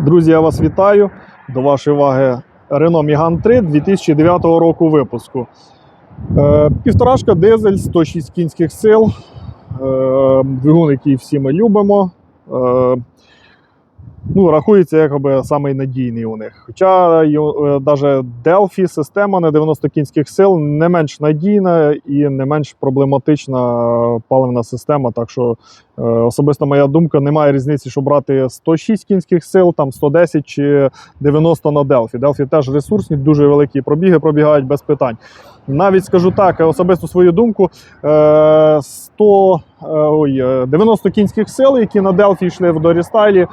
Друзі, я вас вітаю. До вашої уваги Renault Megane 3 2009 року випуску. Е, Півторашка дизель, 106 кінських сил. Е, Двигун, який всі ми любимо. Е, Ну, рахується якби самий надійний у них. Хоча навіть Delphi система на 90 кінських сил не менш надійна і не менш проблематична паливна система. Так що Е, Особисто моя думка, немає різниці, що брати 106 кінських сил, там 110 чи 90 на Delphi. Delphi теж ресурсні, дуже великі пробіги пробігають без питань. Навіть скажу так, особисто свою думку, е, 100, е, ой, е, 90 кінських сил, які на Delphi йшли в дорістайлі, е,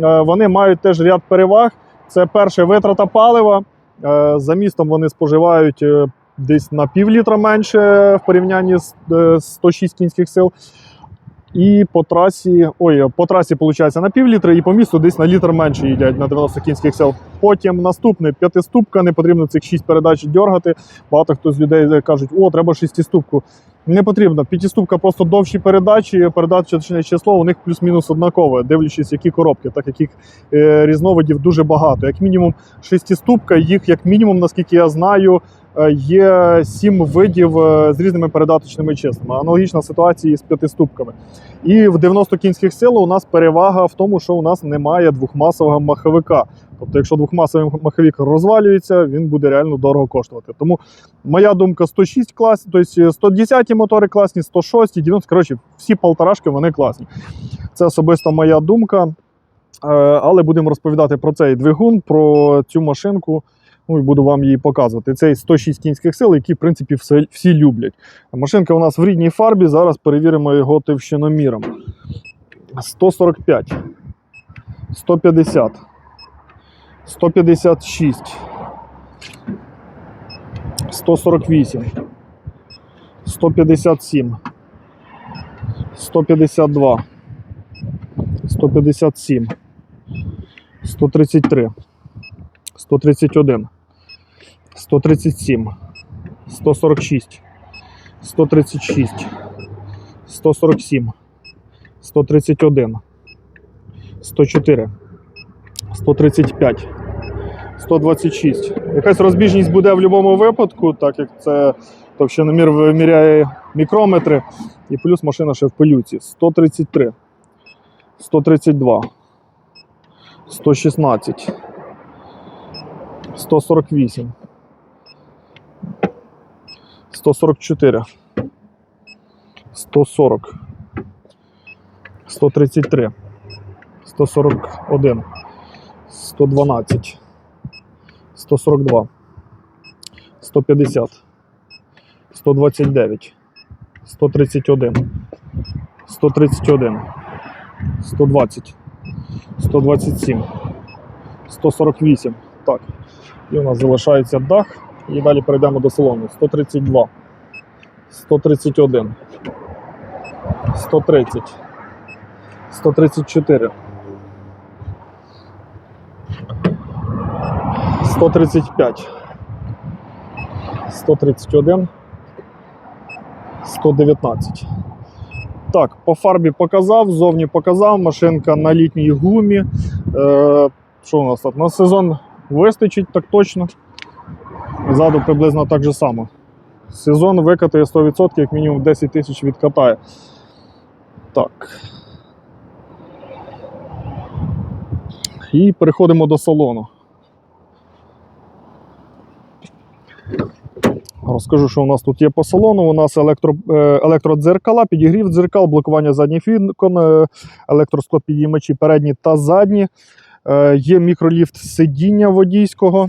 вони мають теж ряд переваг. Це перше витрата палива. Е, За містом вони споживають е, десь на пів літра менше в порівнянні з е, 106 кінських сил. І по трасі, ой, по трасі, виходить, на пів літра, і по місту десь на літр менше їдять на 90 кінських сил. Потім наступний п'ятиступка, не потрібно цих 6 передач дергати. Багато хто з людей кажуть, о, треба шестиступку. Не потрібно. П'ятіступка просто довші передачі, передачне число у них плюс-мінус однакове, дивлячись, які коробки, так яких е, різновидів дуже багато. Як мінімум, шестиступка, їх, як мінімум, наскільки я знаю, є сім видів е, з різними передаточними числами. Аналогічна ситуація з п'ятиступками. І в 90 кінських сил у нас перевага в тому, що у нас немає двохмасового маховика. Тобто, якщо двохмасовий маховик розвалюється, він буде реально дорого коштувати. Тому моя думка 106 класні, тобто 110 мотори класні, 106, 90, коротше, всі полторашки вони класні. Це особисто моя думка. Е, Але будемо розповідати про цей двигун, про цю машинку. Ну і буду вам її показувати. Цей 106 кінських сил, які, в принципі, всі, всі люблять. Машинка у нас в рідній фарбі. Зараз перевіримо його товщиноміром. 145, 150, 156, 148, 157, 152, 157, 133, 131, 137, 146, 136, 147, 131, 104, 135, 126. Якась розбіжність буде в будь-якому випадку, так як це товщиномір виміряє мікрометри, і плюс машина ще в пилюці. 133, 132, 116, 148, 144, 140, 133, 141, 112, 142, 150, 129, 131, 131, 120, 127, 148. Так. І у нас залишається дах. І далі перейдемо до салону. 132, 131, 130, 134, 135, 131, 119. Так, по фарбі показав, зовні показав, машинка на літній гумі. Е, що у нас тут? На сезон вистачить так точно. Ззаду приблизно так же само. Сезон викатає 100%, як мінімум 10 тисяч відкатає. Так. І переходимо до салону. Розкажу, що у нас тут є по салону. У нас електро, е, електродзеркала, підігрів дзеркал, блокування задніх вікон, е, електросклопідіймачі передні та задні. Е, Є мікроліфт сидіння водійського.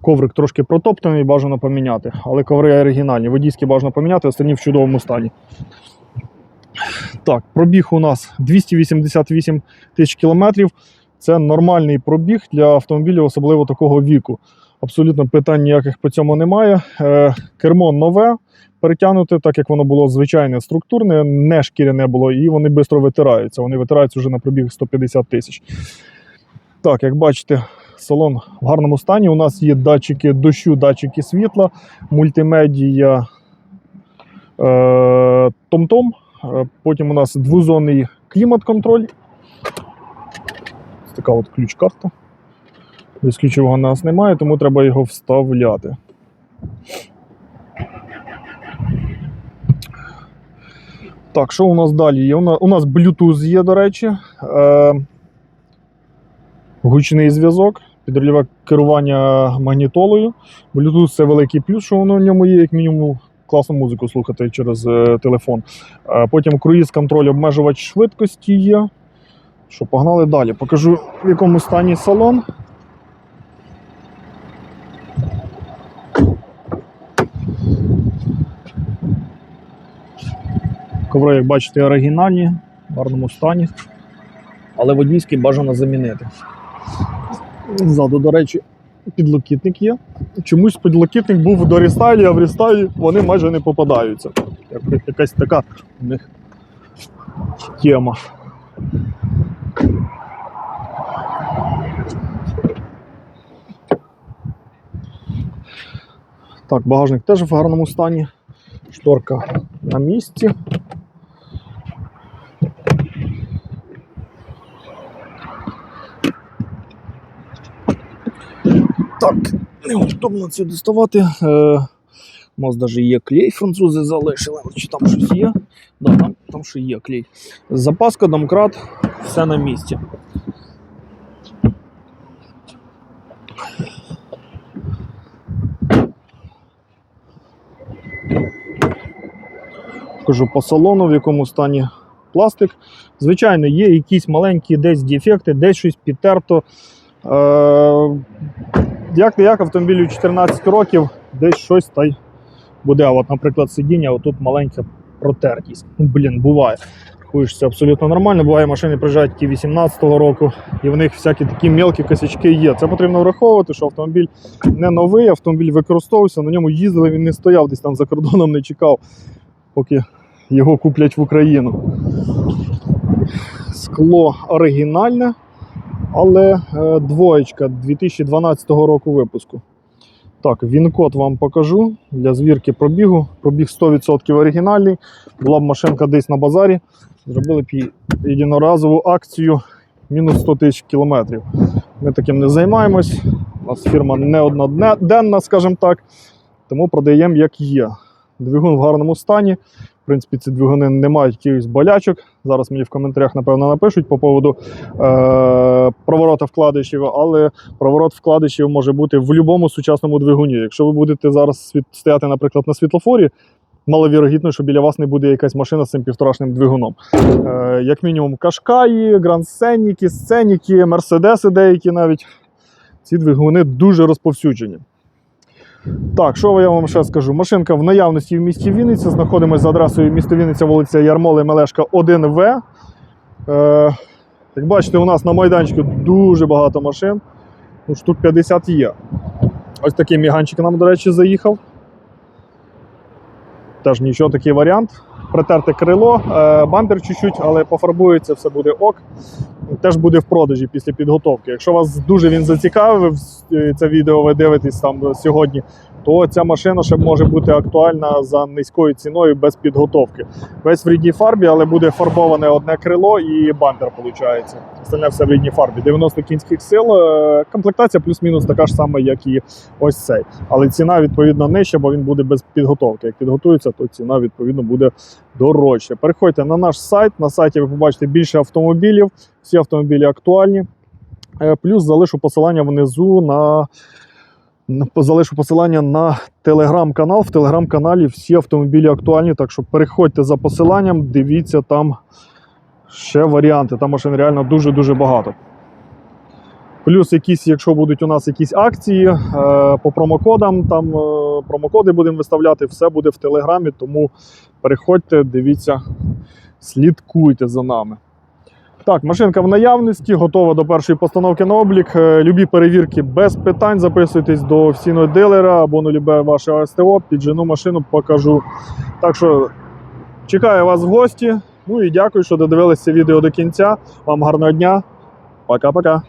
Коврик трошки протоптаний, бажано поміняти, але коври оригінальні. Водійські бажано поміняти, останні в чудовому стані. Так, пробіг у нас 288 тисяч кілометрів. Це нормальний пробіг для автомобілів, особливо такого віку. Абсолютно питань ніяких по цьому немає. Е, кермо нове, перетягнуте, так як воно було звичайне структурне, не шкіряне було, і вони швидко витираються. Вони витираються вже на пробіг 150 тисяч. Так, як бачите, салон в гарному стані. У нас є датчики дощу, датчики світла, мультимедія е, Том-Том. Е, Потім у нас двозонний клімат-контроль. Ось така от ключ-карта. Без ключового нас немає, тому треба його вставляти. Так, що у нас далі є? У нас, у нас Bluetooth є, до речі. Е, гучний зв'язок, підрульове керування магнітолою. Bluetooth це великий плюс, що воно в ньому є, як мінімум, класну музику слухати через е, телефон. Потім круїз контроль, обмежувач швидкості є. Що, погнали далі. Покажу, в якому стані салон. Коври, як бачите, оригінальні, в гарному стані. Але водійський бажано замінити. Ззаду, до речі, підлокітник є. Чомусь підлокітник був в дорістайлі, а в рістайлі вони майже не попадаються. Як- Якась така у них тема. Так, багажник теж в гарному стані. Шторка на місці. Так, неудобно це доставати. Е, у нас навіть є клей, французи залишили. Чи там щось є? Да, там, там ще є клей. Запаска, домкрат, все на місці. Кажу по салону, в якому стані пластик. Звичайно, є якісь маленькі десь дефекти, десь щось підтерто. Е, як не як автомобілю 14 років, десь щось та й буде. А От, наприклад, сидіння, отут маленька протертість. Ну, блін, буває. Рахуєш, це абсолютно нормально. Буває, машини приїжджають ті 18-го року, і в них всякі такі мелкі косячки є. Це потрібно враховувати, що автомобіль не новий, автомобіль використовувався, на ньому їздили, він не стояв, десь там за кордоном не чекав, поки його куплять в Україну. Скло оригінальне, але е, двоєчка 2012 року випуску. Так, він-код вам покажу для звірки пробігу. Пробіг 100% оригінальний. Була б машинка десь на базарі. Зробили б єдиноразову акцію мінус 100 тисяч кілометрів. Ми таким не займаємось. У нас фірма не одноденна, скажімо так. Тому продаємо як є. Двигун в гарному стані. В принципі, ці двигуни не мають якихось болячок. Зараз мені в коментарях, напевно, напишуть по поводу е- проворота вкладишів, але проворот вкладишів може бути в будь-якому сучасному двигуні. Якщо ви будете зараз стояти, наприклад, на світлофорі, маловірогідно, що біля вас не буде якась машина з цим півторашним двигуном. Е- як мінімум, кашкаї, гранд-сценіки, сценіки, мерседеси деякі навіть. Ці двигуни дуже розповсюджені. Так, що я вам ще скажу? Машинка в наявності в місті Вінниця. Знаходимося за адресою місто Вінниця, вулиця Ярмоли Мелешка 1В. Е, як бачите, у нас на майданчику дуже багато машин. Ну, штук 50 є. Ось такий міганчик нам, до речі, заїхав. Теж нічого такий варіант. Притерте крило, е, бампер чуть-чуть, але пофарбується, все буде ок. Теж буде в продажі після підготовки. Якщо вас дуже він зацікавив, е, це відео ви дивитесь там сьогодні, то ця машина ще може бути актуальна за низькою ціною без підготовки. Весь в рідній фарбі, але буде фарбоване одне крило і бампер, виходить. Остальне все в рідній фарбі. 90 кінських сил. е, Комплектація плюс-мінус така ж сама, як і ось цей. Але ціна відповідно нижча, бо він буде без підготовки. Як підготується, то ціна відповідно буде дорожча. Переходьте на наш сайт. На сайті ви побачите більше автомобілів. Всі автомобілі актуальні. Е, Плюс залишу посилання внизу на. Залишу посилання на телеграм-канал. В телеграм-каналі всі автомобілі актуальні. Так що переходьте за посиланням, дивіться там ще варіанти. Там машин реально дуже-дуже багато. Плюс, якісь, якщо будуть у нас якісь акції е, по промокодам, там е, промокоди будемо виставляти, все буде в телеграмі. Тому переходьте, дивіться, слідкуйте за нами. Так, машинка в наявності, готова до першої постановки на облік. Е, Любі перевірки без питань. Записуйтесь до офіційного дилера або на любе ваше СТО. Піджену машину покажу. Так що чекаю вас в гості. Ну і дякую, що додивилися відео до кінця. Вам гарного дня. Пока-пока.